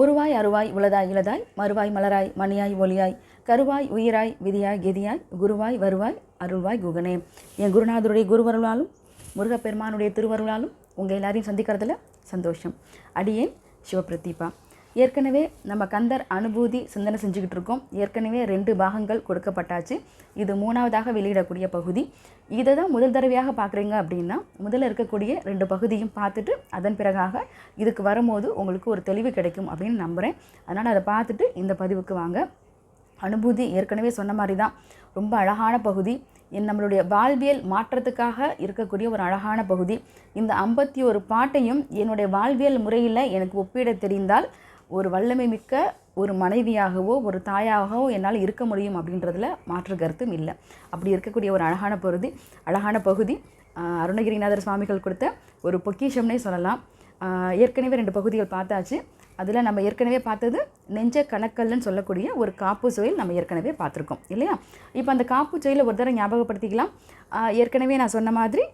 உருவாய் அருவாய் உளதாய் இளதாய் மறுவாய் மலராய் மணியாய் ஒளியாய் கருவாய் உயிராய் விதியாய் கெதியாய் குருவாய் வருவாய் அருள்வாய் குகனே. என் குருநாதருடைய குருவருளாலும் முருகப்பெருமானுடைய திருவருளாலும் உங்கள் எல்லாரையும் சந்திக்கிறதுல சந்தோஷம். அடியேன் சிவபிரதீபா ஏற்கனவே நம்ம கந்தர் அனுபூதி சிந்தனை செஞ்சுக்கிட்டு இருக்கோம். ஏற்கனவே ரெண்டு பாகங்கள் கொடுக்கப்பட்டாச்சு. இது மூணாவதாக வெளியிடக்கூடிய பகுதி. இதை தான் முதல் தடவையாக பார்க்குறீங்க அப்படின்னா முதல்ல இருக்கக்கூடிய ரெண்டு பகுதியும் பார்த்துட்டு அதன் பிறகாக இதுக்கு வரும்போது உங்களுக்கு ஒரு தெளிவு கிடைக்கும் அப்படின்னு நம்புகிறேன் அதனால் அதை பார்த்துட்டு இந்த பதிவுக்கு வாங்க. அனுபூதி ஏற்கனவே சொன்ன மாதிரி தான் ரொம்ப அழகான பகுதி. என் நம்மளுடைய வாழ்வியல் மாற்றத்துக்காக இருக்கக்கூடிய ஒரு அழகான பகுதி. இந்த ஐம்பத்தி ஒரு பாட்டையும் என்னுடைய வாழ்வியல் முறையில் எனக்கு ஒப்பிட தெரிந்தால் ஒரு வல்லமை மிக்க ஒரு மனைவியாகவோ ஒரு தாயாகவோ என்னால் இருக்க முடியும் அப்படின்றதுல மாற்று கருத்தும் இல்லை. அப்படி இருக்கக்கூடிய ஒரு அழகான பகுதி அழகான பகுதி அருணகிரிநாதர் சுவாமிகள் கொடுத்த ஒரு பொக்கிஷம்னே சொல்லலாம். ஏற்கனவே ரெண்டு பகுதிகள் பார்த்தாச்சு. அதில் நம்ம ஏற்கனவே பார்த்தது நெஞ்ச கணக்கல்னு சொல்லக்கூடிய ஒரு காப்பு சுவையில் நம்ம ஏற்கனவே பார்த்துருக்கோம் இல்லையா? இப்போ அந்த காப்பு சுவையில் ஒரு தடவை ஞாபகப்படுத்திக்கலாம். ஏற்கனவே நான் சொன்ன மாதிரி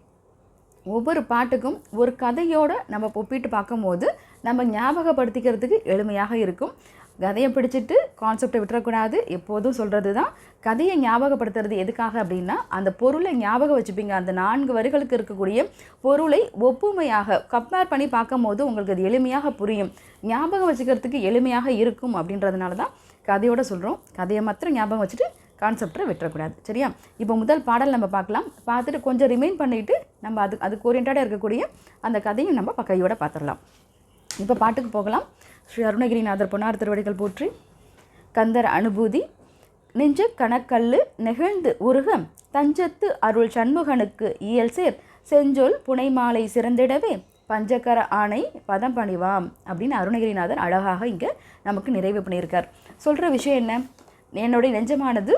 ஒவ்வொரு பாட்டுக்கும் ஒரு கதையோடு நம்ம ஒப்பிட்டு பார்க்கும்போது நம்ம ஞாபகப்படுத்திக்கிறதுக்கு எளிமையாக இருக்கும். கதையை பிடிச்சிட்டு கான்செப்டை விட்டுறக்கூடாது. எப்போதும் சொல்கிறது தான் கதையை ஞாபகப்படுத்துறது எதுக்காக அப்படின்னா அந்த பொருளை ஞாபகம் வச்சுப்பீங்க. அந்த நான்கு வரிகளுக்கு இருக்கக்கூடிய பொருளை ஒப்புமையாக கம்பேர் பண்ணி பார்க்கும்போது உங்களுக்கு அது எளிமையாக புரியும். ஞாபகம் வச்சுக்கிறதுக்கு எளிமையாக இருக்கும் அப்படின்றதுனால தான் கதையோடு சொல்கிறோம் கதையை மாத்திரம் ஞாபகம் வச்சுட்டு கான்செப்டை விட்டுறக்கூடாது. சரியா? இப்போ முதல் பாடல் நம்ம பார்க்கலாம். பார்த்துட்டு கொஞ்சம் ரிமைன் பண்ணிவிட்டு நம்ம அது அதுக்கு ஓரியன்டாக இருக்கக்கூடிய அந்த கதையும் நம்ம ப- கையோட பார்த்துடலாம். இப்போ பாட்டுக்கு போகலாம். ஸ்ரீ அருணகிரிநாதர் பொன்னார் திருவடிகள் போற்றி. கந்தர் அனுபூதி. நெஞ்சு கணக்கல்லு நெகிழ்ந்து உருக தஞ்சத்து அருள் சண்முகனுக்கு இயல் சேர். செஞ்சொல் புனைமாலை சிறந்திடவே. பஞ்சகர ஆணை பதம் பணிவாம். அப்படின்னு அருணகிரிநாதர் அழகாக இங்கே நமக்கு நிறைவு பண்ணியிருக்கார். சொல்கிற விஷயம் என்ன? என்னுடைய நெஞ்சமானது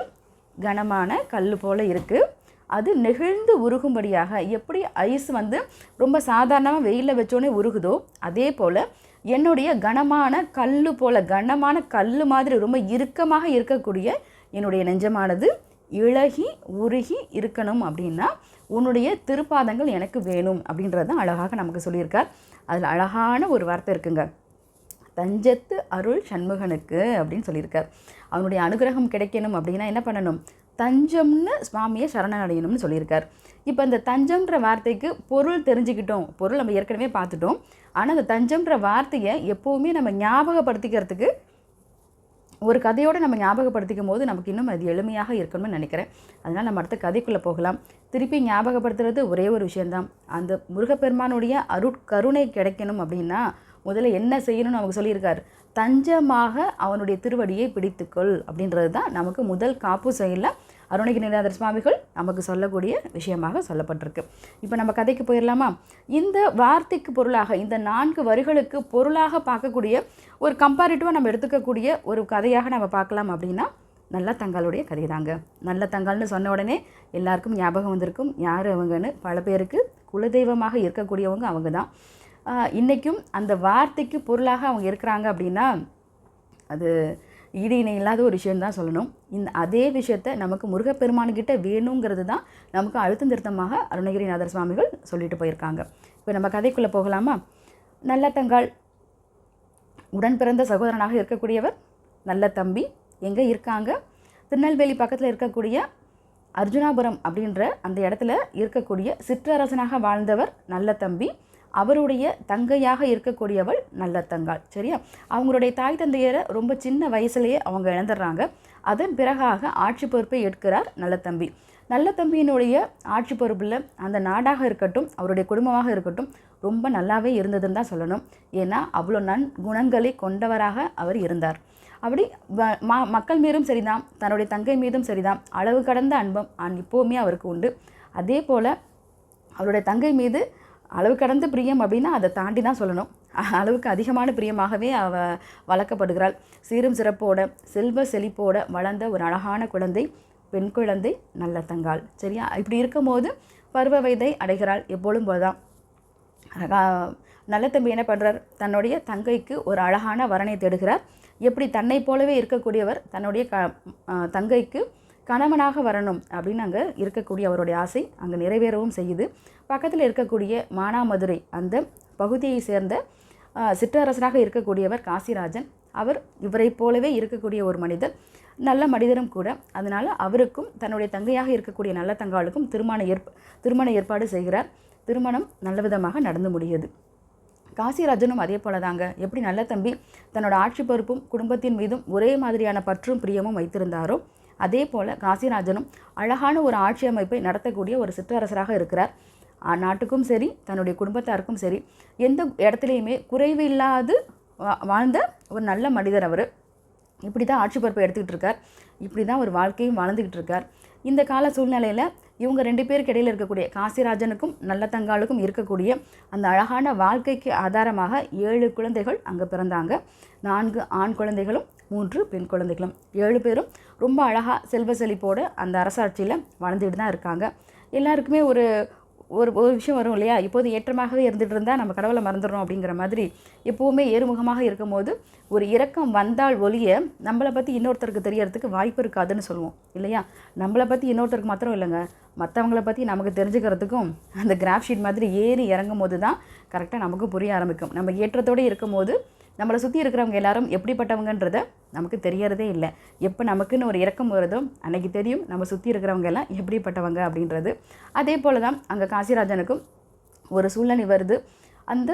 கனமான கல் போல இருக்குது அது நெகிழ்ந்து உருகும்படியாக எப்படி ஐஸ் வந்து ரொம்ப சாதாரணமாக வெயிலில் வச்சோடனே உருகுதோ அதே போல் என்னுடைய கனமான கல் போல் கனமான கல் மாதிரி ரொம்ப இறுக்கமாக இருக்கக்கூடிய என்னுடைய நெஞ்சமானது இழகி உருகி இருக்கணும் அப்படின்னா உன்னுடைய திருப்பாதங்கள் எனக்கு வேணும் அப்படின்றது தான் அழகாக நமக்கு சொல்லியிருக்கார். அதில் அழகான ஒரு வார்த்தை இருக்குங்க. தஞ்சத்து அருள் சண்முகனுக்கு அப்படின்னு சொல்லியிருக்கார். அவனுடைய அனுகிரகம் கிடைக்கணும் அப்படின்னா என்ன பண்ணணும்? தஞ்சம்னு சுவாமியை சரணடையணும்னு சொல்லியிருக்கார். இப்போ இந்த தஞ்சம்ன்ற வார்த்தைக்கு பொருள் தெரிஞ்சுக்கிட்டோம். பொருள் நம்ம ஏற்கனவே பார்த்துட்டோம். ஆனால் அந்த தஞ்சம்ன்ற வார்த்தையை எப்போவுமே நம்ம ஞாபகப்படுத்திக்கிறதுக்கு ஒரு கதையோடு நம்ம ஞாபகப்படுத்திக்கும் போது நமக்கு இன்னும் அது எளிமையாக இருக்கணும்னு நினைக்கிறேன். அதனால் நம்ம அடுத்த கதைக்குள்ளே போகலாம். திருப்பி ஞாபகப்படுத்துறது ஒரே ஒரு விஷயந்தான் அந்த முருகப்பெருமானுடைய அருட்கருணை கிடைக்கணும் அப்படின்னா முதல்ல என்ன செய்யணும்னு நமக்கு சொல்லியிருக்கார். தஞ்சமாக அவனுடைய திருவடியை பிடித்துக்கொள் அப்படின்றது தான் நமக்கு முதல் காப்பு செயலில் அருணகிரிநாதர் சுவாமிகள் நமக்கு சொல்லக்கூடிய விஷயமாக சொல்லப்பட்டிருக்கு. இப்போ நம்ம கதைக்கு போயிடலாமா? இந்த வார்த்தைக்கு பொருளாக இந்த நான்கு வரிகளுக்கு பொருளாக பார்க்கக்கூடிய ஒரு கம்பேரிட்டிவாக நம்ம எடுத்துக்கக்கூடிய ஒரு கதையாக நம்ம பார்க்கலாம் அப்படின்னா நல்ல தங்காளுடைய கதை தாங்க நல்ல தங்கால்னு சொன்ன உடனே எல்லாருக்கும் ஞாபகம் வந்திருக்கும். யார் அவங்கன்னு பல பேருக்கு குலதெய்வமாக இருக்கக்கூடியவங்க அவங்க தான் இன்றைக்கும் அந்த வார்த்தைக்கு பொருளாக அவங்க இருக்கிறாங்க அப்படின்னா அது ஈடு இணை இல்லாத ஒரு விஷயம்தான் சொல்லணும். இந்த அதே விஷயத்தை நமக்கு முருகப்பெருமானுக்கிட்ட வேணுங்கிறது தான் நமக்கு அழுத்தம் திருத்தமாக அருணகிரிநாதர் சுவாமிகள் சொல்லிட்டு போயிருக்காங்க. இப்போ நம்ம கதைக்குள்ளே போகலாமா? நல்லத்தங்கால் உடன் பிறந்த சகோதரனாக இருக்கக்கூடியவர் நல்ல தம்பி எங்கே இருக்காங்க? திருநெல்வேலி பக்கத்தில் இருக்கக்கூடிய அர்ஜுனாபுரம் அப்படின்ற அந்த இடத்துல இருக்கக்கூடிய சிற்றரசனாக வாழ்ந்தவர் நல்ல தம்பி அவருடைய தங்கையாக இருக்கக்கூடியவள் நல்லத்தங்காள் சரியா? அவங்களுடைய தாய் தந்தையரை ரொம்ப சின்ன வயசுலேயே அவங்க இழந்துடுறாங்க. அதன் பிறகாக ஆட்சி பொறுப்பை ஏற்கிறார் நல்ல தம்பி. நல்ல தம்பியினுடைய ஆட்சி பொறுப்பில் அந்த நாடாக இருக்கட்டும் அவருடைய குடும்பமாக இருக்கட்டும் ரொம்ப நல்லாவே இருந்ததுன்னு தான் சொல்லணும். ஏன்னா அவ்வளோ நன் குணங்களை கொண்டவராக அவர் இருந்தார். அப்படி ம மக்கள் மீதும் சரிதான் தன்னுடைய தங்கை மீதும் சரிதான் அளவு கடந்த அன்பம் அன் இப்போவுமே அவருக்கு உண்டு. அதே போல் அவருடைய தங்கை மீது அளவு கடந்த பிரியம் அப்படின்னா அதை தாண்டி தான் சொல்லணும். அளவுக்கு அதிகமான பிரியமாகவே அவ வளர்க்கப்படுகிறாள். சீரும் சிறப்போட செல்வ செழிப்போட வளர்ந்த ஒரு அழகான குழந்தை பெண் குழந்தை நல்ல தங்காள். சரியா? இப்படி இருக்கும்போது பருவ வயதை அடைகிறாள் எப்பொழுதும் போதுதான் நல்ல தம்பி என்ன பண்ணுறார் தன்னுடைய தங்கைக்கு ஒரு அழகான வரனை தேடுகிறார். எப்படி தன்னை போலவே இருக்கக்கூடியவர் தன்னுடைய க தங்கைக்கு கணவனாக வரணும் அப்படின்னு அங்கே இருக்கக்கூடிய அவருடைய ஆசை அங்கே நிறைவேறவும் செய்யுது. பக்கத்தில் இருக்கக்கூடிய மானாமதுரை அந்த பகுதியை சேர்ந்த சிற்றரசராக இருக்கக்கூடியவர் காசிராஜன் அவர் இவரைப் போலவே இருக்கக்கூடிய ஒரு மனிதர் நல்ல மனிதரும் கூட. அதனால் அவருக்கும் தன்னுடைய தங்கையாக இருக்கக்கூடிய நல்ல தங்காளுக்கும் திருமண ஏற்ப திருமண ஏற்பாடு செய்கிறார். திருமணம் நல்ல விதமாக நடந்து முடியுது. காசிராஜனும் அதே போல தாங்க எப்படி நல்ல தம்பி தன்னோட ஆட்சி பொறுப்பும் குடும்பத்தின் மீதும் ஒரே மாதிரியான பற்றும் பிரியமும் வைத்திருந்தாரோ அதே போல் காசிராஜனும் அழகான ஒரு ஆட்சி அமைப்பை நடத்தக்கூடிய ஒரு சிற்றரசராக இருக்கிறார். நாட்டுக்கும் சரி தன்னுடைய குடும்பத்தாருக்கும் சரி எந்த இடத்துலையுமே குறைவு இல்லாது வா- வாழ்ந்த ஒரு நல்ல மனிதர் அவர். இப்படி தான் ஆட்சி பொறுப்பை எடுத்துக்கிட்டு இருக்கார். இப்படி தான் ஒரு வாழ்க்கையும் வாழ்ந்துக்கிட்டு இருக்கார். இந்த கால சூழ்நிலையில் இவங்க ரெண்டு பேருக்கு இடையில் இருக்கக்கூடிய காசிராஜனுக்கும் நல்ல தங்காளுக்கும் இருக்கக்கூடிய அந்த அழகான வாழ்க்கைக்கு ஆதாரமாக ஏழு குழந்தைகள் அங்கே பிறந்தாங்க. நான்கு ஆண் குழந்தைகளும் மூன்று பெண் குழந்தைகளும். ஏழு பேரும் ரொம்ப அழகாக செல்வ செழிப்போடு அந்த அரசாட்சியில் வாழ்ந்துட்டு தான் இருக்காங்க. எல்லாருக்குமே ஒரு ஒரு ஒரு விஷயம் வரும் இல்லையா? இப்போது ஏற்றமாகவே இருந்துகிட்டு இருந்தால் நம்ம கடவுளை மறந்துடுறோம் அப்படிங்கிற மாதிரி எப்போவுமே ஏறுமுகமாக இருக்கும்போது ஒரு இரக்கம் வந்தால் ஒழிய நம்மளை பற்றி இன்னொருத்தருக்கு தெரியறதுக்கு வாய்ப்பு இருக்காதுன்னு சொல்லுவோம் இல்லையா? நம்மளை பற்றி இன்னொருத்தருக்கு மாத்திரம் இல்லைங்க. மற்றவங்கள பற்றி நமக்கு தெரிஞ்சுக்கிறதுக்கும் அந்த கிராஃப் ஷீட் மாதிரி ஏறி இறங்கும் போது தான் கரெக்டாக நமக்கு புரிய ஆரம்பிக்கும். நம்ம ஏற்றத்தோடு இருக்கும்போது நம்மளை சுற்றி இருக்கிறவங்க எல்லாரும் எப்படிப்பட்டவங்கன்றத நமக்கு தெரியறதே இல்லை. எப்போ நமக்குன்னு ஒரு இறக்கம் வருதோ அன்னைக்கு தெரியும் நம்ம சுற்றி இருக்கிறவங்க எல்லாம் எப்படிப்பட்டவங்க அப்படின்றது. அதே போல் தான் அங்கே காசிராஜனுக்கும் ஒரு சூழ்நிலை வருது. அந்த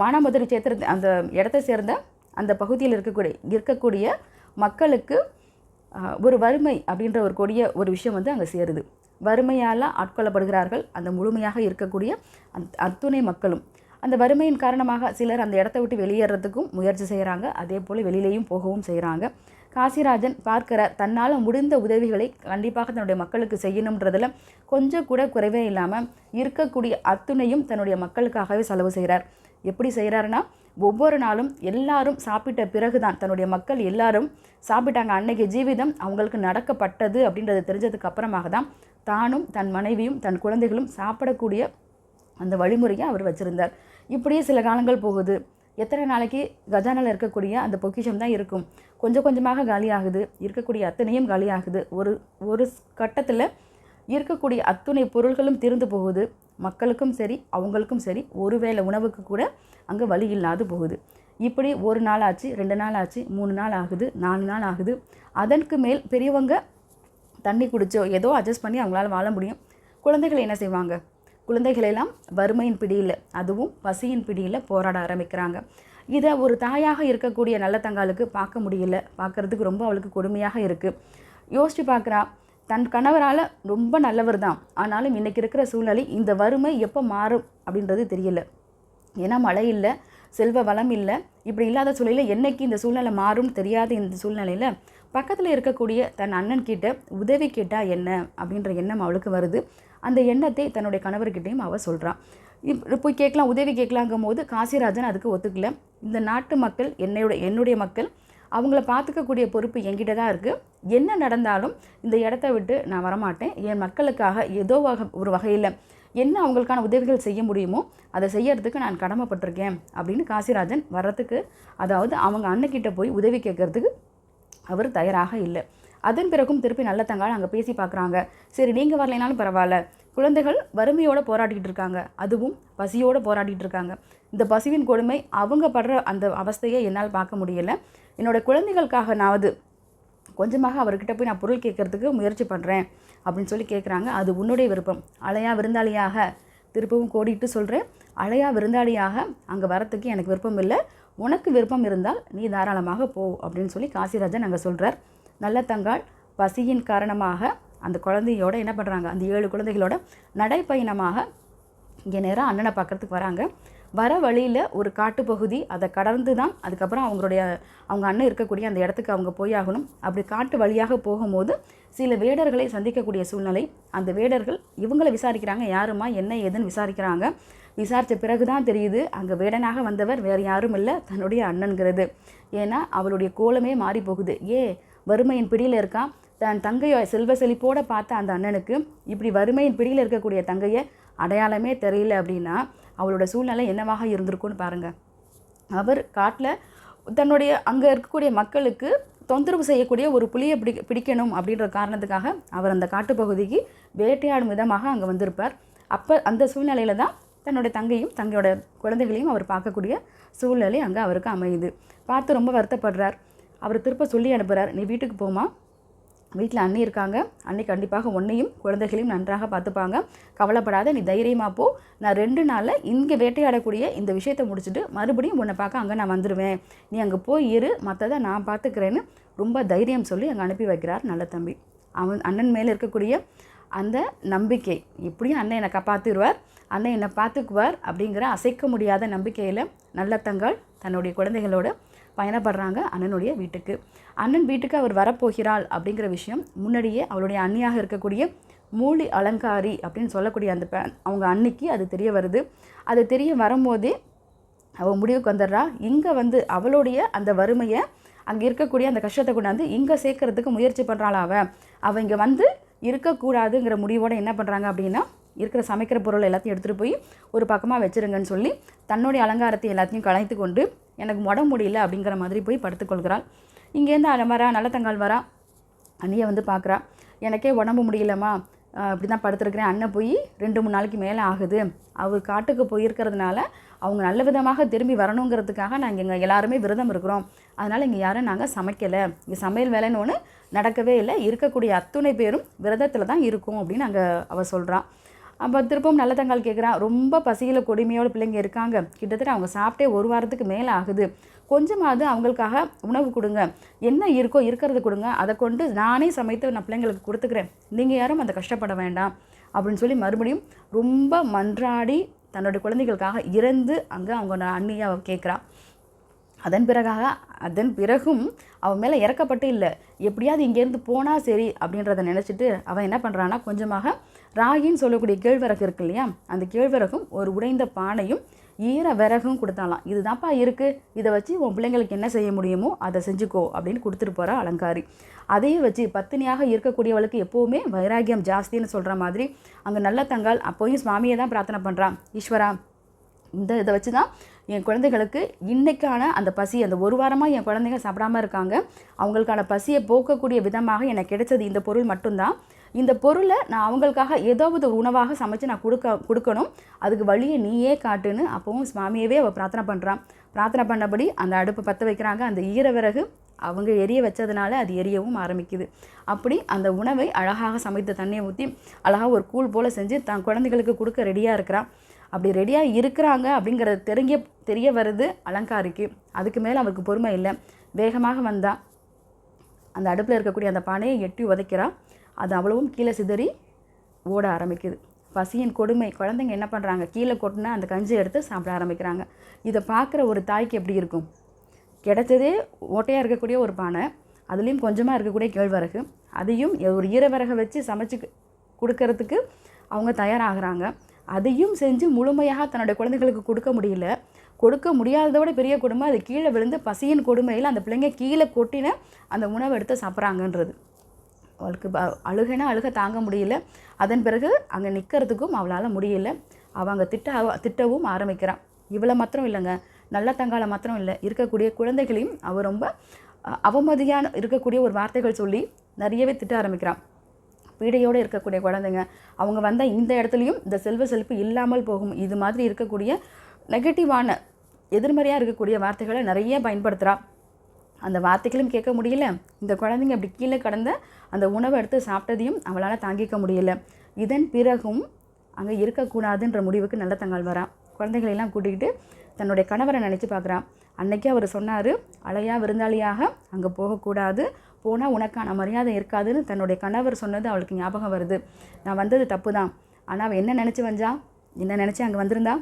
மானாமதுரை சேத்திர அந்த இடத்த சேர்ந்த அந்த பகுதியில் இருக்கக்கூடிய இருக்கக்கூடிய மக்களுக்கு ஒரு வறுமை அப்படின்ற ஒரு கொடிய ஒரு விஷயம் வந்து அங்கே சேருது. வறுமையால் ஆட்கொள்ளப்படுகிறார்கள். அந்த முழுமையாக இருக்கக்கூடிய அந் அத்துணை மக்களும். அந்த வறுமையின் காரணமாக சிலர் அந்த இடத்த விட்டு வெளியேறதுக்கும் முயற்சி செய்கிறாங்க அதே போல் வெளியிலையும் போகவும் செய்கிறாங்க காசிராஜன் பார்க்கிற தன்னால் முடிந்த உதவிகளை கண்டிப்பாக தன்னுடைய மக்களுக்கு செய்யணுன்றதில் கொஞ்சம் கூட குறைவே இல்லாமல் இருக்கக்கூடிய அத்துணையும் தன்னுடைய மக்களுக்காகவே செலவு செய்கிறார் எப்படி செய்கிறாருன்னா ஒவ்வொரு நாளும் எல்லாரும் சாப்பிட்ட பிறகுதான் தன்னுடைய மக்கள் எல்லாரும் சாப்பிட்டாங்க. அன்னைக்கு ஜீவிதம் அவங்களுக்கு நடக்கப்பட்டது அப்படின்றது தெரிஞ்சதுக்கு அப்புறமாக தான் தானும் தன் மனைவியும் தன் குழந்தைகளும் சாப்பிடக்கூடிய அந்த வழிமுறையை அவர் வச்சுருந்தார். இப்படியே சில காலங்கள் போகுது. எத்தனை நாளைக்கு கஜானில் இருக்கக்கூடிய அந்த பொக்கிஷம் தான் இருக்கும். கொஞ்சம் கொஞ்சமாக காலியாகுது இருக்கக்கூடிய அத்தனையும் காலியாகுது ஒரு ஒரு கட்டத்தில் இருக்கக்கூடிய அத்துணை பொருள்களும் தீர்ந்து போகுது. மக்களுக்கும் சரி அவங்களுக்கும் சரி ஒருவேளை உணவுக்கு கூட அங்கே வழி இல்லாது போகுது. இப்படி ஒரு நாள் ஆச்சு ரெண்டு நாள் ஆச்சு மூணு நாள் ஆகுது நாலு நாள் ஆகுது. அதற்கு மேல் பெரியவங்க தண்ணி குடிச்சோ ஏதோ அட்ஜஸ்ட் பண்ணி அவங்களால வாழ முடியும். குழந்தைகள் என்ன செய்வாங்க? குழந்தைகளெல்லாம் வறுமையின் பிடியில் அதுவும் பசியின் பிடியில் போராட ஆரம்பிக்கிறாங்க. இதை ஒரு தாயாக இருக்கக்கூடிய நல்ல தங்காளுக்கு பார்க்க முடியல. பார்க்கறதுக்கு ரொம்ப அவளுக்கு கொடுமையாக இருக்குது யோசித்து பார்க்குறா தன் கணவரால் ரொம்ப நல்லவர் தான். ஆனாலும் இன்றைக்கி இருக்கிற சூழ்நிலை இந்த வறுமை எப்போ மாறும்? அப்படின்றது தெரியல. ஏன்னா மழை இல்லை செல்வ வளம் இல்லை இப்படி இல்லாத சூழ்நிலையில் என்னைக்கு இந்த சூழ்நிலை மாறும் தெரியாத இந்த சூழ்நிலையில் பக்கத்தில் இருக்கக்கூடிய தன் அண்ணன் கிட்ட உதவி கேட்டால் என்ன? அப்படின்ற எண்ணம் அவளுக்கு வருது. அந்த எண்ணத்தை தன்னுடைய கணவர்கிட்டையும் அவள் சொல்கிறான் போய் கேட்கலாம் உதவி கேட்கலாங்கும் போது காசிராஜன் அதுக்கு ஒத்துக்கல. இந்த நாட்டு மக்கள் என்னையோட என்னுடைய மக்கள் அவங்கள பார்த்துக்கக்கூடிய பொறுப்பு என்கிட்ட தான் இருக்குது என்ன நடந்தாலும் இந்த இடத்த விட்டு நான் வரமாட்டேன். என் மக்களுக்காக ஏதோ வகை ஒரு வகையில் என்ன அவங்களுக்கான உதவிகள் செய்ய முடியுமோ அதை செய்யறதுக்கு நான் கடமைப்பட்டிருக்கேன் அப்படின்னு காசிராஜன் வர்றதுக்கு அதாவது அவங்க அண்ணக்கிட்ட போய் உதவி கேட்கறதுக்கு அவர் தயாராக இல்லை. அதன் பிறகும் திருப்பி நல்ல தங்கால் அங்கே பேசி பார்க்குறாங்க சரி நீங்கள் வரலைனாலும் பரவாயில்ல. குழந்தைகள் வறுமையோடு போராடிக்கிட்டு இருக்காங்க. அதுவும் பசியோடு போராடிட்டு இருக்காங்க. இந்த பசிவின் கொடுமை அவங்க படுற அந்த அவஸ்தையை என்னால் பார்க்க முடியலை. என்னோட குழந்தைகளுக்காகனாவது கொஞ்சமாக அவர்கிட்ட போய் நான் பொருள் கேட்கறதுக்கு முயற்சி பண்ணுறேன் அப்படின்னு சொல்லி கேட்குறாங்க அது உன்னுடைய விருப்பம். அலையா விருந்தாளியாக திருப்பவும் கோடிட்டு சொல்கிறேன் அலையா விருந்தாளியாக அங்கே வரத்துக்கு எனக்கு விருப்பம் இல்லை. உனக்கு விருப்பம் இருந்தால் நீ தாராளமாக போ அப்படின்னு சொல்லி காசிராஜன் அங்கே சொல்கிறார் நல்ல தங்காள் பசியின் காரணமாக அந்த குழந்தையோட என்ன பண்ணுறாங்க அந்த ஏழு குழந்தைகளோட நடைப்பயணமாக இங்கே நேராக அண்ணனை பார்க்கறதுக்கு வராங்க. வர வழியில் ஒரு காட்டுப்பகுதி அதை கடந்து தான் அதுக்கப்புறம் அவங்களுடைய அவங்க அண்ணன் இருக்கக்கூடிய அந்த இடத்துக்கு அவங்க போய் ஆகணும். அப்படி காட்டு வழியாக போகும்போது சில வேடர்களை சந்திக்கக்கூடிய சூழ்நிலை அந்த வேடர்கள் இவங்களை விசாரிக்கிறாங்க. யாருமா என்ன ஏதுன்னு விசாரிக்கிறாங்க. விசாரித்த பிறகு தான் தெரியுது அங்கே வேடனாக வந்தவர் வேறு யாரும் இல்லை தன்னுடைய அண்ணன்கிறது. ஏன்னா அவளுடைய கோலமே மாறி போகுது ஏ வறுமையின் பிடியில் இருக்கான். தன் தங்கையை செல்வ செழிப்போடு பார்த்த அந்த அண்ணனுக்கு இப்படி வறுமையின் பிடியில் இருக்கக்கூடிய தங்கையை அடையாளமே தெரியல அப்படின்னா அவளோட சூழ்நிலை என்னவாக இருந்திருக்கும்னு பாருங்கள் அவர் காட்டில் தன்னுடைய அங்கே இருக்கக்கூடிய மக்களுக்கு தொந்தரவு செய்யக்கூடிய ஒரு புலியை பிடி பிடிக்கணும் அப்படின்ற காரணத்துக்காக அவர் அந்த காட்டுப்பகுதிக்கு வேட்டையாடும் விதமாக அங்கே வந்திருப்பார். அப்போ அந்த சூழ்நிலையில் தான் தன்னுடைய தங்கையும் தங்கையோட குழந்தைகளையும் அவர் பார்க்கக்கூடிய சூழ்நிலை அங்கே அவருக்கு அமையுது. பார்த்து ரொம்ப வருத்தப்படுறார். அவர் திருப்ப சொல்லி அனுப்புகிறார் நீ வீட்டுக்கு போமா வீட்டில் அண்ணி இருக்காங்க. அண்ணி கண்டிப்பாக உன்னையும் குழந்தைகளையும் நன்றாக பார்த்துப்பாங்க. கவலைப்படாத நீ தைரியமாக போ. நான் ரெண்டு நாளில் இங்கே வேட்டையாடக்கூடிய இந்த விஷயத்தை முடிச்சுட்டு மறுபடியும் உன்னை பார்க்க அங்கே நான் வந்துடுவேன் நீ அங்கே போய் இரு. மற்றதை நான் பார்த்துக்கிறேன்னு ரொம்ப தைரியம் சொல்லி அங்கே அனுப்பி வைக்கிறார் நல்ல தம்பி. அவன் அண்ணன் மேலே இருக்கக்கூடிய அந்த நம்பிக்கை. எப்படியும் அண்ணன் என்னை காப்பாற்றிடுவார் அண்ணன் என்னை பார்த்துக்குவார் அப்படிங்கிற அசைக்க முடியாத நம்பிக்கையில் நல்ல தங்காள் தன்னுடைய குழந்தைகளோட பயணப்படுறாங்க அண்ணனுடைய வீட்டுக்கு. அண்ணன் வீட்டுக்கு அவர் வரப்போகிறாள் அப்படிங்கிற விஷயம் முன்னாடியே அவளுடைய அண்ணியாக இருக்கக்கூடிய மூலி அலங்காரி அப்படின்னு சொல்லக்கூடிய அந்த அவங்க அன்னைக்கு அது தெரிய வருது. அது தெரிய வரும்போதே அவள் முடிவுக்கு வந்துடுறா. இங்கே வந்து அவளுடைய அந்த வறுமையை அங்கே இருக்கக்கூடிய அந்த கஷ்டத்தை கொண்டாந்து இங்கே சேர்க்கறதுக்கு முயற்சி பண்ணுறாள் அவள் இங்கே வந்து இருக்கக்கூடாதுங்கிற முடிவோடு என்ன பண்ணுறாங்க அப்படின்னா இருக்கிற சமைக்கிற பொருள் எல்லாத்தையும் எடுத்துகிட்டு போய் ஒரு பக்கமாக வச்சுருங்கன்னு சொல்லி தன்னுடைய அலங்காரத்தை எல்லாத்தையும் கலைத்து கொண்டு எனக்கு முட முடியல அப்படிங்கிற மாதிரி போய் படுத்துக்கொள்கிறாள் இங்கேருந்து அலை வரா நல்லத்தங்கால் வரா. அண்ணியை வந்து பார்க்குறா. எனக்கே உடம்பு முடியலம்மா. இப்படி தான் படுத்துருக்கிறேன். அண்ணன் போய் ரெண்டு மூணு நாளைக்கு மேலே ஆகுது. அவர் காட்டுக்கு போயிருக்கிறதுனால அவங்க நல்ல விதமாக திரும்பி வரணுங்கிறதுக்காக நாங்கள் இங்கே எல்லாருமே விரதம் இருக்கிறோம். அதனால் இங்கே யாரும் நாங்கள் சமைக்கலை. இங்கே சமையல் வேலைன்னு ஒன்று நடக்கவே இல்லை. இருக்கக்கூடிய அத்துணை பேரும் விரதத்தில் தான் இருக்கும் அப்படின்னு அங்கே அவள் சொல்கிறான் அப்போ திருப்பவும் நல்ல தங்கால் கேட்குறான் ரொம்ப பசியில் கொடுமையோட பிள்ளைங்க இருக்காங்க. கிட்டத்தட்ட அவங்க சாப்பிட்டே ஒரு வாரத்துக்கு மேலே ஆகுது. கொஞ்சமாவது அவங்களுக்காக உணவு கொடுங்க. என்ன இருக்கோ இருக்கிறத கொடுங்க. அதை கொண்டு நானே சமைத்து நான் பிள்ளைங்களுக்கு கொடுத்துக்கிறேன். நீங்கள் யாரும் அந்த கஷ்டப்பட வேண்டாம். அப்படின்னு சொல்லி மறுபடியும் ரொம்ப மன்றாடி தன்னுடைய குழந்தைகளுக்காக இறந்து அங்கே அவங்க அண்ணியை அவள் கேட்குறா அதன் பிறகாக அதன் பிறகும் அவன் மேலே இறக்கப்பட்டு இல்லை. எப்படியாவது இங்கேருந்து போனால் சரி அப்படின்றத நினச்சிட்டு அவன் என்ன பண்ணுறான்னா கொஞ்சமாக ராகின்னு சொல்லக்கூடிய கேழ்வரகு இருக்கு இல்லையா? அந்த கேழ்வரகும் ஒரு உடைந்த பானையும் ஈர விறகும் கொடுத்தாலாம். இதுதான்ப்பா இருக்குது இதை வச்சு உன் பிள்ளைங்களுக்கு என்ன செய்ய முடியுமோ அதை செஞ்சுக்கோ அப்படின்னு கொடுத்துட்டு போகிறா அலங்காரி. அதையே வச்சு பத்தினியாக இருக்கக்கூடியவளுக்கு எப்போவுமே வைராகியம் ஜாஸ்தின்னு சொல்கிற மாதிரி அங்கே நல்ல தங்கால் அப்போயும் சுவாமியை தான் பிரார்த்தனை பண்ணுறான் ஈஸ்வரா இந்த இதை வச்சு தான் என் குழந்தைகளுக்கு இன்றைக்கான அந்த பசி அந்த ஒரு வாரமாக என் குழந்தைங்க சாப்பிடாம இருக்காங்க. அவங்களுக்கான பசியை போக்கக்கூடிய விதமாக எனக்கு கிடைச்சது இந்த பொருள் மட்டும்தான். இந்த பொருளை நான் அவங்களுக்காக ஏதாவது ஒரு உணவாக சமைச்சு நான் கொடுக்க கொடுக்கணும். அதுக்கு வழியை நீயே காட்டுன்னு அப்போவும் சுவாமியவே அவள் பிரார்த்தனை பண்ணுறான் பிரார்த்தனை பண்ணபடி அந்த அடுப்பை பற்ற வைக்கிறாங்க. அந்த ஈர விறகு அவங்க எரிய வச்சதுனால அது எரியவும் ஆரம்பிக்குது. அப்படி அந்த உணவை அழகாக சமைத்த தண்ணியை ஊற்றி அழகாக ஒரு கூழ் போல் செஞ்சு தன் குழந்தைகளுக்கு கொடுக்க ரெடியாக இருக்கிறான் அப்படி ரெடியாக இருக்கிறாங்க அப்படிங்கிறது தெரிஞ்ச தெரிய வருது அலங்காரிக்கு. அதுக்கு மேலே அவருக்கு பொறுமை இல்லை. வேகமாக வந்தால் அந்த அடுப்பில் இருக்கக்கூடிய அந்த பானையை எட்டி உதைக்கிறான் அது அவ்வளவும் கீழே சிதறி ஓட ஆரம்பிக்குது. பசியின் கொடுமை. குழந்தைங்க என்ன பண்ணுறாங்க கீழே கொட்டினா அந்த கஞ்சி எடுத்து சாப்பிட ஆரம்பிக்கிறாங்க. இதை பார்க்குற ஒரு தாய்க்கு எப்படி இருக்கும்? கிடைச்சதே ஓட்டையாக இருக்கக்கூடிய ஒரு பானை. அதுலேயும் கொஞ்சமாக இருக்கக்கூடிய கேழ்வரகு. அதையும் ஒரு ஈரவரகை வச்சு சமைச்சு கொடுக்கறதுக்கு அவங்க தயாராகிறாங்க. அதையும் செஞ்சு முழுமையாக தன்னுடைய குழந்தைகளுக்கு கொடுக்க முடியல. கொடுக்க முடியாததோட பெரிய கொடுமை. அது கீழே விழுந்து பசியின் கொடுமையில் அந்த பிள்ளைங்க கீழே கொட்டின அந்த உணவை எடுத்து சாப்பிட்றாங்கன்றது. அவளுக்கு ப- அழுகைனா அழுக தாங்க முடியல. அதன் பிறகு அங்கே நிற்கிறதுக்கும் அவளால் முடியல. அவள் அங்கே திட்ட திட்டவும் ஆரம்பிக்கிறான். இவளை மாத்திரம் இல்லைங்க. நல்ல தங்கால மாத்திரம் இல்லை. இருக்கக்கூடிய குழந்தைகளையும் அவள் ரொம்ப அவமதியான இருக்கக்கூடிய ஒரு வார்த்தைகள் சொல்லி நிறையவே திட்ட ஆரம்பிக்கிறான். பீடையோடு இருக்கக்கூடிய குழந்தைங்க. அவங்க வந்தால் இந்த இடத்துலையும் இந்த செல்வ செழிப்பு இல்லாமல் போகும். இது மாதிரி இருக்கக்கூடிய நெகட்டிவான எதிர்மறையாக இருக்கக்கூடிய வார்த்தைகளை நிறைய பயன்படுத்துகிறான் அந்த வார்த்தைகளும் கேட்க முடியல. இந்த குழந்தைங்க அப்படி கீழே கடந்த அந்த உணவை எடுத்து சாப்பிட்டதையும் அவளால் தாங்கிக்க முடியல. இதன் பிறகும் அங்கே இருக்கக்கூடாதுன்ற முடிவுக்கு நல்ல தங்கால் வரா. குழந்தைகளெல்லாம் கூட்டிக்கிட்டு தன்னுடைய கணவரை நினச்சி பார்க்குறா அன்னைக்கே அவர் சொன்னார் அலையா விருந்தாளியாக அங்கே போகக்கூடாது. போனால் உனக்கான மரியாதை இருக்காதுன்னு தன்னுடைய கணவர் சொன்னது அவளுக்கு ஞாபகம் வருது. நான் வந்தது தப்பு தான் ஆனால் அவள் என்ன நினச்சி வந்தா? என்ன நினச்சி அங்கே வந்திருந்தா?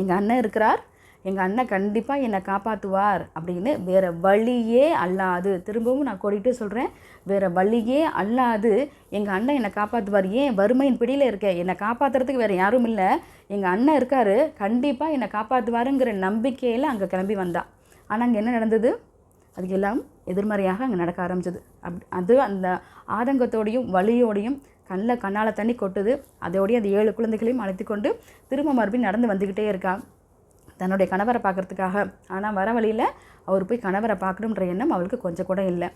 எங்கள் அண்ணன் இருக்கிறார். எங்கள் அண்ணன் கண்டிப்பாக என்னை காப்பாற்றுவார் அப்படின்னு வேறு வழியே அல்லாது. திரும்பவும் நான் கோடிட்டு சொல்கிறேன் வேறு வழியே அல்லாது எங்கள் அண்ணன் என்னை காப்பாற்றுவார் ஏன் வறுமையின் பிடியில் இருக்க? என்னை காப்பாற்றுறதுக்கு வேறு யாரும் இல்லை. எங்கள் அண்ணன் இருக்கார் கண்டிப்பாக என்னை காப்பாற்றுவாருங்கிற நம்பிக்கையில் அங்கே கிளம்பி வந்தா. ஆனால் அங்கே என்ன நடந்தது? அதுக்கு எல்லாம் எதிர்மறையாக அங்கே நடக்க ஆரம்பிச்சது. அப் அது அந்த ஆதங்கத்தோடையும் வலியோடையும் கண்ணில் கண்ணால் தண்ணி கொட்டுது. அதோடய அந்த ஏழு குழந்தைகளையும் அழைத்து கொண்டு திரும்ப மறுபடியும் நடந்து வந்துக்கிட்டே இருக்கான் தன்னுடைய கணவரை பார்க்கறதுக்காக. ஆனால் வர வழியில் அவர் போய் கணவரை பார்க்கணுன்ற எண்ணம் அவளுக்கு கொஞ்சம் கூட இல்லை.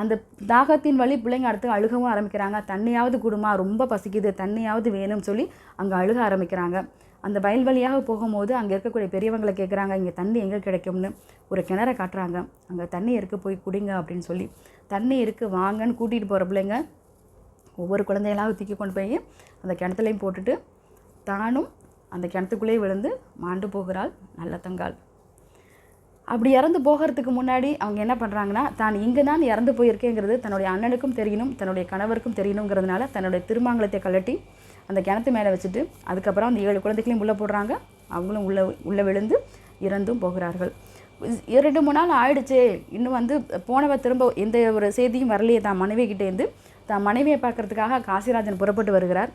அந்த தாகத்தின் வழி பிள்ளைங்க அடுத்து அழுகவும் ஆரம்பிக்கிறாங்க. தண்ணியாவது குடுமா ரொம்ப பசிக்குது தண்ணியாவது வேணும்னு சொல்லி அங்கே அழுக ஆரம்பிக்கிறாங்க. அந்த வயல் வழியாக போகும்போது அங்கே இருக்கக்கூடிய பெரியவங்களை கேட்குறாங்க இங்கே தண்ணி எங்கே கிடைக்கும்னு? ஒரு கிணற காட்டுறாங்க. அங்கே தண்ணி இருக்குது போய் குடிங்க அப்படின்னு சொல்லி. தண்ணி இருக்குது வாங்கன்னு கூட்டிகிட்டு போகிற பிள்ளைங்க ஒவ்வொரு குழந்தைகளாக தூக்கி கொண்டு போய் அந்த கிணத்துலையும் போட்டுட்டு தானும் அந்த கிணத்துக்குள்ளேயே விழுந்து மாண்டு போகிறாள் நல்லத்தங்காள் அப்படி இறந்து போகிறதுக்கு முன்னாடி அவங்க என்ன பண்ணுறாங்கன்னா தான் இங்கே தான் இறந்து போயிருக்கேங்கிறது தன்னுடைய அண்ணனுக்கும் தெரியணும் தன்னுடைய கணவருக்கும் தெரியணுங்கிறதுனால தன்னுடைய திருமாங்கலத்தை கழட்டி அந்த கிணத்து மேலே வச்சுட்டு அதுக்கப்புறம் அந்த ஏழு குழந்தைகளையும் உள்ளே போடுறாங்க. அவங்களும் உள்ளே உள்ளே விழுந்து இறந்தும் போகிறார்கள். இரண்டு மூணு நாள் ஆயிடுச்சே. இன்னும் வந்து போனவ திரும்ப எந்த ஒரு செய்தியும் வரலையே. தான் மனைவிகிட்டேருந்து தான் மனைவியை பார்க்கறதுக்காக காசிராஜன் புறப்பட்டு வருகிறார்.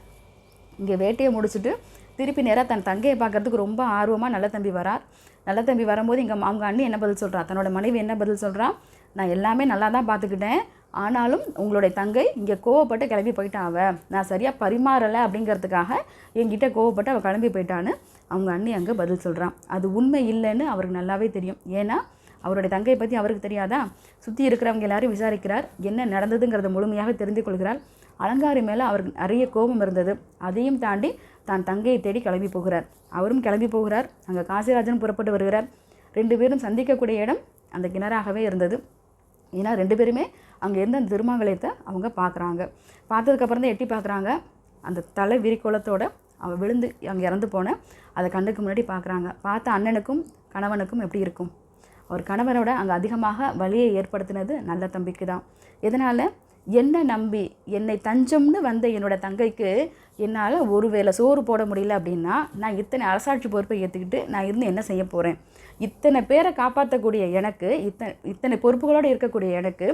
இங்கே வேட்டையை முடிச்சுட்டு திருப்பி நேராக தன் தங்கையை பார்க்கறதுக்கு ரொம்ப ஆர்வமாக நல்ல தம்பி வரார் நல்ல தம்பி வரும்போது இங்கே அவங்க அண்ணி என்ன பதில் சொல்கிறா தன்னோட மனைவி என்ன பதில் சொல்கிறா நான் எல்லாமே நல்லா தான் பார்த்துக்கிட்டேன். ஆனாலும் உங்களுடைய தங்கை இங்கே கோவப்பட்டு கிளம்பி போயிட்டான் அவள் நான் சரியாக பரிமாறலை அப்படிங்கிறதுக்காக என்கிட்ட கோவப்பட்டு அவள் கிளம்பி போயிட்டான்னு அவங்க அண்ணி அங்கே பதில் சொல்கிறான் அது உண்மை இல்லைன்னு அவருக்கு நல்லாவே தெரியும். ஏன்னா அவருடைய தங்கையை பற்றி அவருக்கு தெரியாதா? சுற்றி இருக்கிறவங்க எல்லாரும் விசாரிக்கிறார். என்ன நடந்ததுங்கிறத முழுமையாக தெரிந்து கொள்கிறார். அலங்காரி மேலே அவருக்கு நிறைய கோபம் இருந்தது. அதையும் தாண்டி தான் தங்கையை தேடி கிளம்பி போகிறார். அவரும் கிளம்பி போகிறார். அங்கே காசிராஜன் புறப்பட்டு வருகிறார். ரெண்டு பேரும் சந்திக்கக்கூடிய இடம் அந்த கிணறாகவே இருந்தது. ஏன்னா ரெண்டு பேருமே அங்கே இருந்த அந்த திருமாங்கலயத்தை அவங்க பார்க்குறாங்க பார்த்ததுக்கப்புறம் தான் எட்டி பார்க்குறாங்க அந்த தலை விரிக்கோலத்தோட அவள் விழுந்து அங்கே இறந்து போன அதை கண்ணுக்கு முன்னாடி பார்க்குறாங்க பார்த்த அண்ணனுக்கும் கணவனுக்கும் எப்படி இருக்கும்? அவர் கணவனோட அங்கே அதிகமாக வலியை ஏற்படுத்தினது நல்ல தம்பிக்கு தான் இதனால் என்னை நம்பி என்னை தஞ்சம்னு வந்த என்னோட தங்கைக்கு என்னால் ஒரு வேளை சோறு போட முடியல அப்படின்னா நான் இத்தனை அரசாட்சி பொறுப்பை ஏற்றுக்கிட்டு நான் இருந்து என்ன செய்ய போகிறேன் இத்தனை பேரை காப்பாற்றக்கூடிய எனக்கு இத்தனை இத்தனை பொறுப்புகளோடு இருக்கக்கூடிய எனக்கு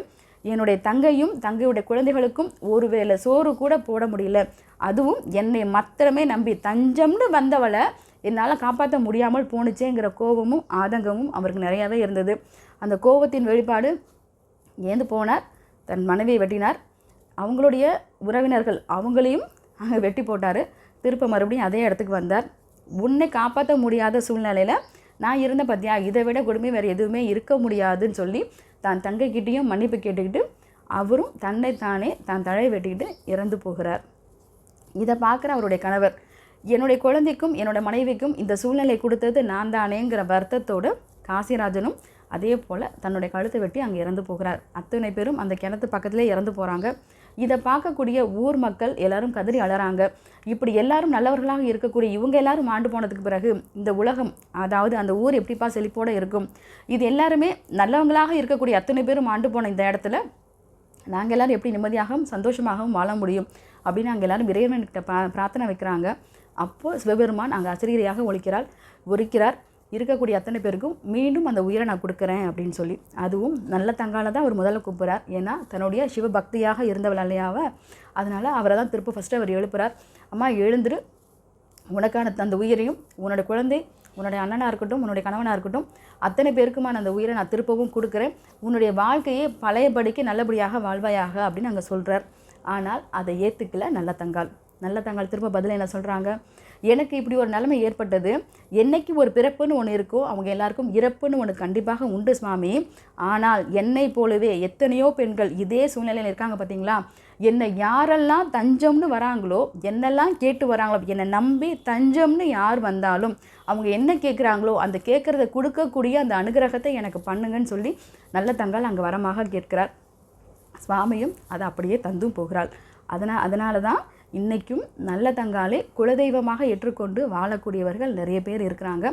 என்னுடைய தங்கையும் தங்கையுடைய குழந்தைகளுக்கும் ஒரு வேளை சோறு கூட போட முடியல. அதுவும் என்னை மாத்திரமே நம்பி தஞ்சம்னு வந்தவளை என்னால் காப்பாற்ற முடியாமல் போணுச்சேங்கிற கோபமும் ஆதங்கமும் அவருக்கு நிறையாவே இருந்தது. அந்த கோபத்தின் வெளிப்பாடு ஏந்து போனார் தன் மனைவியை வெட்டினார். அவங்களுடைய உறவினர்கள் அவங்களையும் அங்கே வெட்டி போட்டார். திருப்ப மறுபடியும் அதே இடத்துக்கு வந்தார். உன்னை காப்பாற்ற முடியாத சூழ்நிலையில் நான் இருந்த பத்தியா இதை விட கொடுமை வேறு எதுவுமே இருக்க முடியாதுன்னு சொல்லி தான் தங்கைக்கிட்டேயும் மன்னிப்பு கேட்டுக்கிட்டு அவரும் தன்னை தானே தான் தழையை வெட்டிக்கிட்டு இறந்து போகிறார். இதை பார்க்குற அவருடைய கணவர் என்னுடைய குழந்தைக்கும் என்னோட மனைவிக்கும் இந்த சூழ்நிலை கொடுத்தது நான் தானேங்கிற வருத்தத்தோடு காசிராஜனும் அதே போல் தன்னுடைய கழுத்தை வெட்டி அங்கே இறந்து போகிறார். அத்தனை பேரும் அந்த கிணத்து பக்கத்திலே இறந்து போகிறாங்க இதை பார்க்கக்கூடிய ஊர் மக்கள் எல்லாரும் கதறி அழறாங்க இப்படி எல்லாரும் நல்லவர்களாக இருக்கக்கூடிய இவங்க எல்லாரும் ஆண்டு போனதுக்கு பிறகு இந்த உலகம் அதாவது அந்த ஊர் எப்படிப்பா செழிப்போடு இருக்கும்? இது எல்லாருமே நல்லவங்களாக இருக்கக்கூடிய அத்தனை பேரும் ஆண்டு போன இந்த இடத்துல நாங்கள் எல்லாரும் எப்படி நிம்மதியாகவும் சந்தோஷமாகவும் வாழ முடியும் அப்படின்னு அங்கே எல்லாரும் இறைவன்கிட்ட பா பிரார்த்தனை வைக்கிறாங்க. அப்போது சிவபெருமான் அங்கே அசிரியரையாக ஒழிக்கிறார் ஒழிக்கிறார் இருக்கக்கூடிய அத்தனை பேருக்கும் மீண்டும் அந்த உயிரை நான் கொடுக்குறேன் அப்படின்னு சொல்லி. அதுவும் நல்ல தங்கால தான் அவர் முதல்ல கூப்பிட்றார். ஏன்னா தன்னுடைய சிவபக்தியாக இருந்தவள் அல்லையாவ அதனால் அவரை தான் திருப்ப ஃபஸ்ட்டு அவர் எழுப்புறார். அம்மா எழுந்துரு. உனக்கான அந்த உயிரையும் உன்னோட குழந்தை உன்னுடைய அண்ணனாக இருக்கட்டும் உன்னுடைய கணவனாக இருக்கட்டும் அத்தனை பேருக்குமான அந்த உயிரை நான் திருப்பவும் கொடுக்குறேன். உன்னுடைய வாழ்க்கையை பழையபடிக்கு நல்லபடியாக வாழ்வாயாக அப்படின்னு அங்கே சொல்கிறார் ஆனால் அதை ஏற்றுக்கல நல்ல தங்கால் நல்ல தங்கால் திரும்ப பதில் என்ன சொல்கிறாங்க எனக்கு இப்படி ஒரு நிலைமை ஏற்பட்டது. என்னைக்கு ஒரு பிறப்புன்னு ஒன்று இருக்கோ அவங்க எல்லாருக்கும் இறப்புன்னு ஒன்று கண்டிப்பாக உண்டு சுவாமி. ஆனால் என்னை போலவே எத்தனையோ பெண்கள் இதே சூழ்நிலையில் இருக்காங்க பார்த்தீங்களா என்னை யாரெல்லாம் தஞ்சம்னு வராங்களோ என்னெல்லாம் கேட்டு வராங்களோ என்னை நம்பி தஞ்சம்னு யார் வந்தாலும் அவங்க என்ன கேட்குறாங்களோ அந்த கேட்குறத கொடுக்கக்கூடிய அந்த அனுகிரகத்தை எனக்கு பண்ணுங்கன்னு சொல்லி நல்ல தங்கால் அங்கே வரமாக கேட்கிறார். சுவாமியும் அதை அப்படியே தந்தும் போகிறாள். அதனால் அதனால தான் இன்றைக்கும் நல்ல தங்காலை குலதெய்வமாக ஏற்றுக்கொண்டு வாழக்கூடியவர்கள் நிறைய பேர் இருக்கிறாங்க.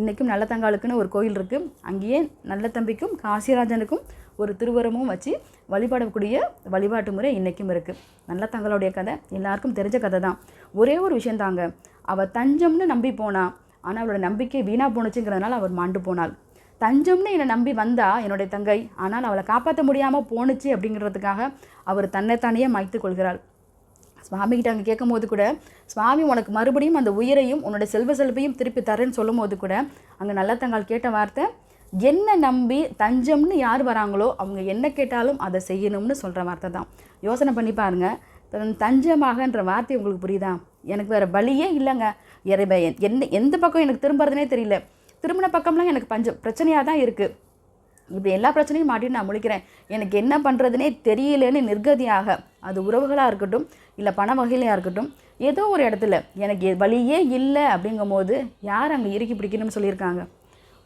இன்றைக்கும் நல்ல தங்காலுக்குன்னு ஒரு கோயில் இருக்குது அங்கேயே நல்ல தம்பிக்கும் காசிராஜனுக்கும் ஒரு திருவரமும் வச்சு வழிபடக்கூடிய வழிபாட்டு முறை இன்றைக்கும் இருக்குது நல்ல தங்களுடைய கதை எல்லாருக்கும் தெரிஞ்ச கதை தான். ஒரே ஒரு விஷயம் தாங்க. அவள் தஞ்சம்னு நம்பி போனா ஆனால் அவளோட நம்பிக்கை வீணாக போணுச்சுங்கிறதுனால அவர் மாண்டு போனாள். தஞ்சம்னு என்னை நம்பி வந்தா என்னுடைய தங்கை ஆனால் அவளை காப்பாற்ற முடியாமல் போணுச்சு அப்படிங்கிறதுக்காக அவர் தன்னைத்தானே மாய்த்து கொள்கிறாள். சுவாமிகிட்ட அங்கே கேட்கும் போது கூட சுவாமி உனக்கு மறுபடியும் அந்த உயிரையும் உன்னோட செல்வ செல்வையும் திருப்பி தரேன்னு சொல்லும் போது கூட அங்கே நல்லத்தங்கால் கேட்ட வார்த்தை என்ன நம்பி தஞ்சம்னு யார் வராங்களோ அவங்க என்ன கேட்டாலும் அதை செய்யணும்னு சொல்கிற வார்த்தை தான். யோசனை பண்ணி பாருங்க. தஞ்சமாகன்ற வார்த்தை உங்களுக்கு புரியுதா? எனக்கு வேறு வழியே இல்லைங்க. இறைவ என்ன எந்த பக்கம் எனக்கு திரும்புறதுனே தெரியல. திரும்பின பக்கம்லாம் எனக்கு பஞ்சம் பிரச்சனையாக தான் இருக்குது இப்படி எல்லா பிரச்சனையும் மாட்டின்னு நான் முழிக்கிறேன். எனக்கு என்ன பண்ணுறதுனே தெரியலன்னு நிர்கதியாக அது உறவுகளாக இருக்கட்டும் இல்லை பண வகையிலையாக இருக்கட்டும் ஏதோ ஒரு இடத்துல எனக்கு வழியே இல்லை அப்படிங்கும்போது யார் அங்கே இறுக்கி பிடிக்கணும்னு சொல்லியிருக்காங்க?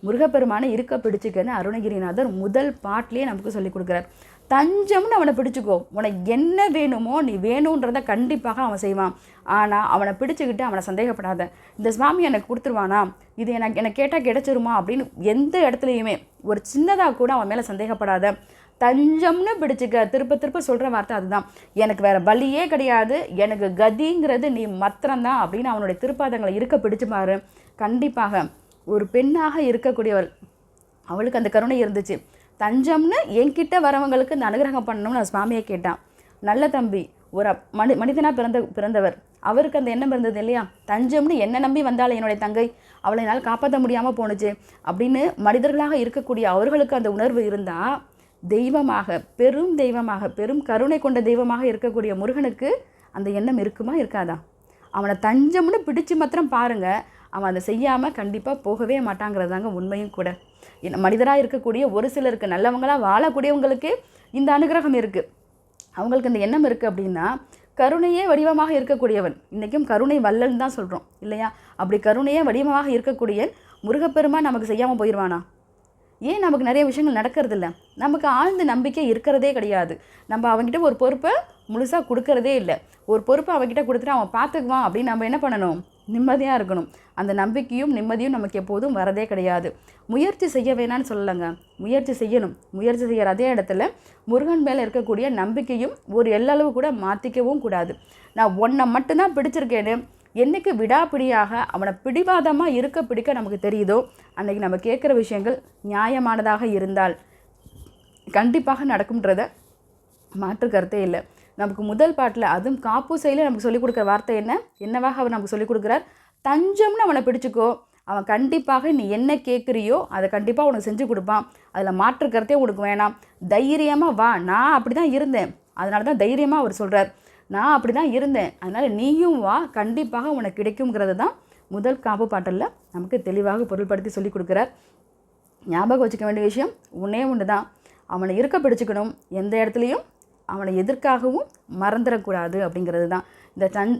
முருகப்பெருமானை இருக்க பிடிச்சிக்கன்னு அருணகிரிநாதர் முதல் பாட்டிலேயே நமக்கு சொல்லி கொடுக்குறார். தஞ்சம்னு அவனை பிடிச்சிக்கோ. உனக்கு என்ன வேணுமோ நீ வேணுன்றதை கண்டிப்பாக அவன் செய்வான். ஆனால் அவனை பிடிச்சிக்கிட்டு அவனை சந்தேகப்படாத. இந்த சுவாமி எனக்கு கொடுத்துருவானா? இது எனக்கு எனக்கு கேட்டால் கிடச்சிருமா அப்படின்னு எந்த இடத்துலையுமே ஒரு சின்னதாக கூட அவன் மேலே சந்தேகப்படாத. தஞ்சம்னு பிடிச்சிக்க. திருப்ப திருப்ப சொல்கிற வார்த்தை அதுதான். எனக்கு வேறு வழியே கிடையாது. எனக்கு கதிங்கிறது நீ மாத்திரம்தான் அப்படின்னு அவனுடைய திருப்பாதங்களை இருக்க பிடிச்சு பாரு. கண்டிப்பாக ஒரு பெண்ணாக இருக்கக்கூடியவள் அவளுக்கு அந்த கருணை இருந்துச்சு. தஞ்சம்னு என்கிட்ட வரவங்களுக்கு இந்த அனுகிரகம் பண்ணணும்னு நான் சுவாமியை கேட்டான். நல்ல தம்பி ஒரு மனி மனிதனாக பிறந்த பிறந்தவர். அவருக்கு அந்த எண்ணம் இருந்தது இல்லையா? தஞ்சம்னு என்ன நம்பி வந்தாள் என்னுடைய தங்கை. அவளை என்னால் காப்பாற்ற முடியாமல் போணுச்சு. அப்படின்னு மனிதர்களாக இருக்கக்கூடிய அவர்களுக்கு அந்த உணர்வு இருந்தால் தெய்வமாக பெரும் தெய்வமாக பெரும் கருணை கொண்ட தெய்வமாக இருக்கக்கூடிய முருகனுக்கு அந்த எண்ணம் இருக்குமா இருக்காதா? அவனை தஞ்சம்னு பிடிச்சு மாத்திரம் பாருங்கள் அவன் அதை செய்யாமல் கண்டிப்பாக போகவே மாட்டாங்கிறது தாங்க உண்மையும் கூட. மனிதராக இருக்கக்கூடிய ஒரு சிலருக்கு நல்லவங்களாக வாழக்கூடியவங்களுக்கு இந்த அனுகிரகம் இருக்குது அவங்களுக்கு இந்த எண்ணம் இருக்குது அப்படின்னா கருணையே வடிவமாக இருக்கக்கூடியவன். இன்றைக்கும் கருணை வல்லல்னு தான் சொல்கிறோம் இல்லையா? அப்படி கருணையே வடிவமாக இருக்கக்கூடிய முருகப்பெருமா நமக்கு செய்யாமல் போயிடுவானா ஏன் நமக்கு நிறைய விஷயங்கள் நடக்கிறதில்ல? நமக்கு ஆழ்ந்த நம்பிக்கை இருக்கிறதே கிடையாது. நம்ம அவங்ககிட்ட ஒரு பொறுப்பை முழுசாக கொடுக்கறதே இல்லை. ஒரு பொறுப்பை அவங்ககிட்ட கொடுத்துட்டு அவன் பார்த்துக்குவான் அப்படின்னு நம்ம என்ன பண்ணணும்? நிம்மதியாக இருக்கணும். அந்த நம்பிக்கையும் நிம்மதியும் நமக்கு எப்போதும் வரதே கிடையாது. முயற்சி செய்ய வேணான்னு சொல்லலைங்க. முயற்சி செய்யணும். முயற்சி செய்கிற அதே இடத்துல முருகன் மேலே இருக்கக்கூடிய நம்பிக்கையும் ஒரு எல்லளவு கூட மாற்றிக்கவும் கூடாது. நான் ஒன்றை மட்டும்தான் பிடிச்சிருக்கேன்னு என்றைக்கு விடாப்பிடியாக அவனை பிடிவாதமாக இருக்க பிடிக்க நமக்கு தெரியுதோ அன்றைக்கி நம்ம கேட்குற விஷயங்கள் நியாயமானதாக இருந்தால் கண்டிப்பாக நடக்கும்ன்றத மாற்று கருத்தே இல்லை. நமக்கு முதல் பாட்டில் அதுவும் காப்பூசையில் நமக்கு சொல்லிக் கொடுக்குற வார்த்தை என்ன? என்னவாக அவர் நமக்கு சொல்லிக் கொடுக்குறார்? தஞ்சம்னு அவனை பிடிச்சிக்கோ அவன் கண்டிப்பாக நீ என்ன கேட்குறியோ அதை கண்டிப்பாக உனக்கு செஞ்சு கொடுப்பான். அதில் மாற்று கருத்தே உனக்கு வேணாம். தைரியமாக வா நான் அப்படி தான் இருந்தேன். அதனால தான் தைரியமாக அவர் சொல்கிறார் நான் அப்படி தான் இருந்தேன். அதனால் நீயும் வா கண்டிப்பாக உனக்கு கிடைக்குங்கிறது தான் முதல் காப்பு பாட்டலில் நமக்கு தெளிவாக பொருள்படுத்தி சொல்லி கொடுக்குறார். ஞாபகம் வச்சுக்க வேண்டிய விஷயம் ஒன்றே ஒன்று தான். அவனை இருக்க பிடிச்சிக்கணும். எந்த இடத்துலையும் அவனை எதற்காகவும் மறந்துடக்கூடாது அப்படிங்கிறது தான். இந்த தன்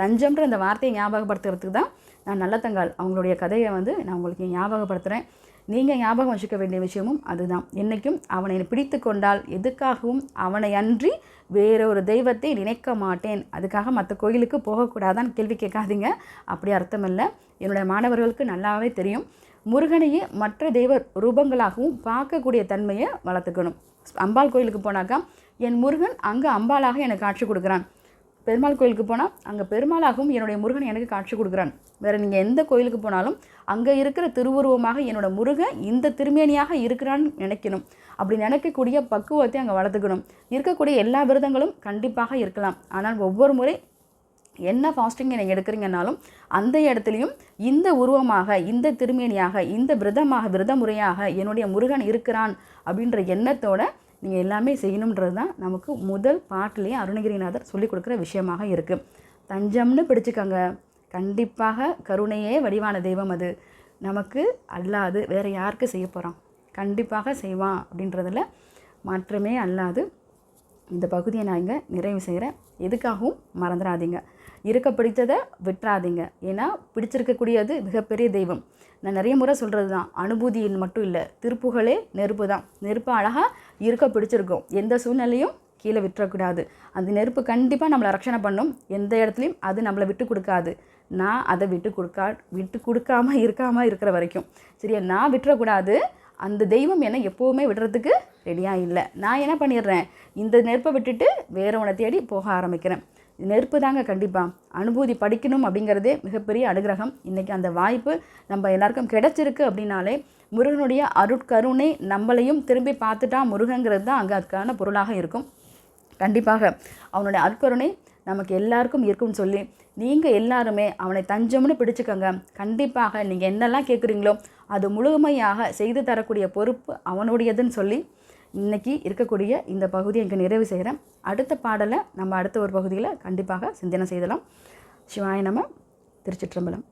தஞ்சம்ன்ற இந்த வார்த்தையை ஞாபகப்படுத்துறதுக்கு தான் நான் நல்லத்தங்கால் அவங்களுடைய கதையை வந்து நான் உங்களுக்கு ஞாபகப்படுத்துகிறேன் நீங்கள் ஞாபகம் வச்சுக்க வேண்டிய விஷயமும் அதுதான். என்றைக்கும் அவனை பிடித்து கொண்டால் எதுக்காகவும் அவனை அன்றி வேறொரு தெய்வத்தை நினைக்க மாட்டேன். அதுக்காக மற்ற கோயிலுக்கு போகக்கூடாதான்னு கேள்வி கேட்காதீங்க. அப்படி அர்த்தம் இல்லை என்னுடைய மாணவர்களுக்கு நல்லாவே தெரியும். முருகனையே மற்ற தெய்வ ரூபங்களாகவும் பார்க்கக்கூடிய தன்மையை வளர்த்துக்கணும். அம்பாள் கோயிலுக்கு போனாக்கா என் முருகன் அங்கே அம்பாளாக எனக்கு காட்சி கொடுக்குறான். பெருமாள் கோயிலுக்கு போனால் அங்கே பெருமாளாகவும் என்னுடைய முருகன் எனக்கு காட்சி கொடுக்குறான். வேறு நீங்கள் எந்த கோயிலுக்கு போனாலும் அங்கே இருக்கிற திருவுருவமாக என்னோட முருகன் இந்த திருமேனியாக இருக்கிறான்னு நினைக்கணும். அப்படி நினைக்கக்கூடிய பக்குவத்தை அங்கே வளர்த்துக்கணும். இருக்கக்கூடிய எல்லா விரதங்களும் கண்டிப்பாக இருக்கலாம். ஆனால் ஒவ்வொரு முறை என்ன ஃபாஸ்டிங் நீங்கள் எடுக்கிறீங்கனாலும் அந்த இடத்துலையும் இந்த உருவமாக இந்த திருமேனியாக இந்த விரதமாக விரத முறையாக என்னுடைய முருகன் இருக்கிறான் அப்படின்ற எண்ணத்தோட நீங்கள் எல்லாமே செய்யணுன்றது தான் நமக்கு முதல் பாட்டிலேயே அருணகிரிநாதர் சொல்லிக் கொடுக்குற விஷயமாக இருக்குது தஞ்சம்னு பிடிச்சிக்கோங்க. கண்டிப்பாக கருணையே வடிவான தெய்வம் அது. நமக்கு அல்லாது வேறு யாருக்கு செய்ய போகிறோம் கண்டிப்பாக செய்வான் அப்படின்றதில் மாற்றமே அல்லாது இந்த பகுதியை நான் இங்கே நிறைவு செய்கிறேன் எதுக்காகவும் மறந்துடாதீங்க. இருக்க பிடித்ததை விட்டுறாதீங்க. ஏன்னா பிடிச்சிருக்கக்கூடியது மிகப்பெரிய தெய்வம். நான் நிறைய முறை சொல்கிறது தான் அனுபூதியின் மட்டும் இல்லை திருப்புகளே நெருப்பு தான் நெருப்பு அழகாக இருக்க பிடிச்சிருக்கும். எந்த சூழ்நிலையும் கீழே விட்டுறக்கூடாது. அந்த நெருப்பு கண்டிப்பாக நம்மளை ரட்சணை பண்ணும். எந்த இடத்துலையும் அது நம்மளை விட்டு கொடுக்காது. நான் அதை விட்டு கொடுக்கா விட்டு கொடுக்காம இருக்காமல் இருக்கிற வரைக்கும். சரியா? நான் விட்டுறக்கூடாது. அந்த தெய்வம் என்னை எப்போவுமே விடுறதுக்கு ரெடியாக இல்லை. நான் என்ன பண்ணிடுறேன்? இந்த நெருப்பை விட்டுட்டு வேறவனை தேடி போக ஆரம்பிக்கிறேன். நெருப்பு தாங்க கண்டிப்பாக அனுபூதி படிக்கணும் அப்படிங்கிறதே மிகப்பெரிய அனுகிரகம். இன்றைக்கி அந்த வாய்ப்பு நம்ம எல்லாருக்கும் கிடச்சிருக்கு அப்படின்னாலே முருகனுடைய அருட்கருணை நம்மளையும் திரும்பி பார்த்துட்டா முருகங்கிறது தான் அங்கே அதுக்கான பொருளாக இருக்கும். கண்டிப்பாக அவனுடைய அருட்கருணை நமக்கு எல்லாருக்கும் இருக்கும்னு சொல்லி நீங்கள் எல்லாருமே அவனை தஞ்சம்னு பிடிச்சிக்கோங்க. கண்டிப்பாக நீங்கள் என்னெல்லாம் கேட்குறீங்களோ அது முழுமையாக செய்து தரக்கூடிய பொறுப்பு அவனுடையதுன்னு சொல்லி இன்றைக்கி இருக்கக்கூடிய இந்த பகுதியை இங்கே நிறைவு செய்கிறேன். அடுத்த பாடலை நம்ம அடுத்த ஒரு பகுதியில் கண்டிப்பாக சிந்தனை செய்தலாம். சிவாய நம திருச்சிற்றம்பலம்.